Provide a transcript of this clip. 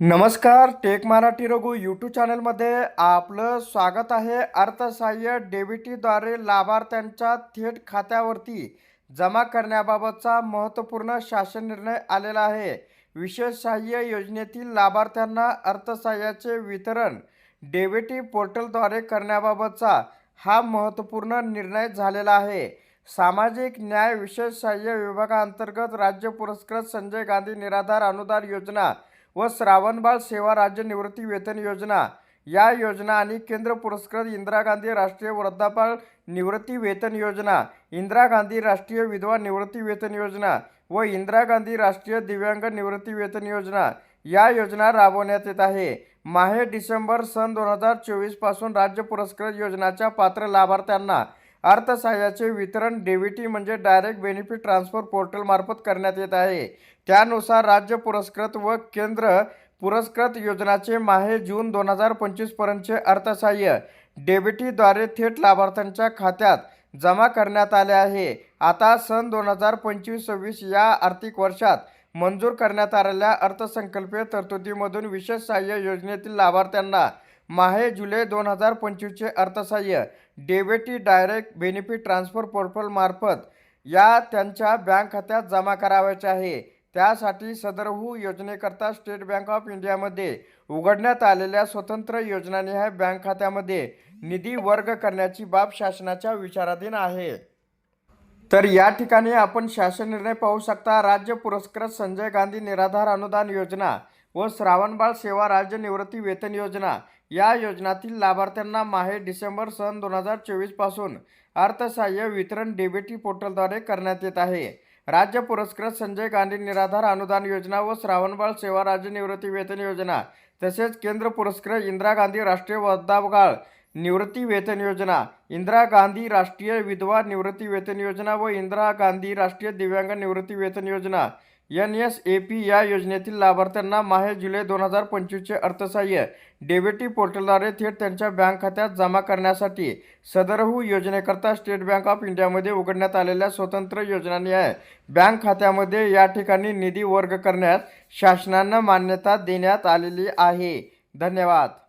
नमस्कार take Marathi Raghu YouTube चॅनलमध्ये आपलं स्वागत आहे. अर्थसहाय्य डेबिटीद्वारे लाभार्थ्यांच्या थेट खात्यावरती जमा करण्याबाबतचा महत्त्वपूर्ण शासन निर्णय आलेला आहे. विशेष सहाय्य योजनेतील लाभार्थ्यांना अर्थसहाय्याचे वितरण डेबिटी पोर्टलद्वारे करण्याबाबतचा हा महत्त्वपूर्ण निर्णय झालेला आहे. सामाजिक न्याय विशेष सहाय्य विभागाअंतर्गत राज्य पुरस्कृत संजय गांधी निराधार अनुदान योजना व श्रावणबाळ सेवा राज्य निवृत्ती वेतन योजना. या योजना आणि केंद्र पुरस्कृत इंदिरा गांधी राष्ट्रीय वृद्धापकाळ निवृत्ती वेतन योजना इंदिरा गांधी राष्ट्रीय विधवा निवृत्ती वेतन योजना व इंदिरा गांधी राष्ट्रीय दिव्यांग निवृत्ती वेतन योजना या योजना राबवण्यात येत आहे. माहे डिसेंबर सन दोन हजार चोवीसपासून राज्य पुरस्कृत योजनाच्या पात्र लाभार्थ्यांना अर्थसहाय्याचे वितरण डेबिटी म्हणजे डायरेक्ट बेनिफिट ट्रान्सफर पोर्टलमार्फत करण्यात येत आहे. त्यानुसार राज्य पुरस्कृत व केंद्र पुरस्कृत योजनाचे माहे जून दोन हजार पंचवीसपर्यंतचे अर्थसहाय्य डेबिटीद्वारे थेट लाभार्थ्यांच्या खात्यात जमा करण्यात आले आहे. आता सन दोन हजार पंचवीस सव्वीस या आर्थिक वर्षात मंजूर करण्यात आलेल्या अर्थसंकल्पीय तरतुदीमधून विशेष सहाय्य योजनेतील लाभार्थ्यांना माहे जुलै दोन हजार पंचवीसचे अर्थसहाय्य डेबिटी डायरेक्ट बेनिफिट ट्रान्सफर पोर्टलमार्फत या त्यांच्या बँक खात्यात जमा करावायचे आहे. त्यासाठी सदरहू योजनेकरता स्टेट बँक ऑफ इंडियामध्ये उघडण्यात आलेल्या स्वतंत्र योजनानिहाय बँक खात्यामध्ये निधी वर्ग करण्याची बाब शासनाच्या विचाराधीन आहे. तर या ठिकाणी आपण शासन निर्णय पाहू शकता. राज्य पुरस्कृत संजय गांधी निराधार अनुदान योजना व श्रावणबाळ सेवा राज्य निवृत्ती वेतन योजना. या योजनातील लाभार्थ्यांना माहे डिसेंबर सन दोन हजार चोवीसपासून अर्थसहाय्य वितरण डेबिटी पोर्टलद्वारे करण्यात येत आहे. राज्य पुरस्कृत संजय गांधी निराधार अनुदान योजना व श्रावणबाळ सेवा राज्य निवृत्ती वेतन योजना तसेच केंद्र पुरस्कृत इंदिरा गांधी राष्ट्रीय वृद्धापकाळ निवृत्ती वेतन योजना इंदिरा गांधी राष्ट्रीय विधवा निवृत्ती वेतन योजना व इंदिरा गांधी राष्ट्रीय दिव्यांग निवृत्ती वेतन योजना एन एस ए पी या योजनेतील लाभार्थ्यांना माहे जुलै दोन हजार पंचवीसचे अर्थसहाय्य डेबिटी पोर्टलद्वारे थेट त्यांच्या बँक खात्यात जमा करण्यासाठी सदरहू योजनेकरता स्टेट बँक ऑफ इंडियामध्ये उघडण्यात आलेल्या स्वतंत्र योजनानिहाय बँक खात्यामध्ये या ठिकाणी निधी वर्ग करण्यास शासनानं मान्यता देण्यात आलेली आहे. धन्यवाद.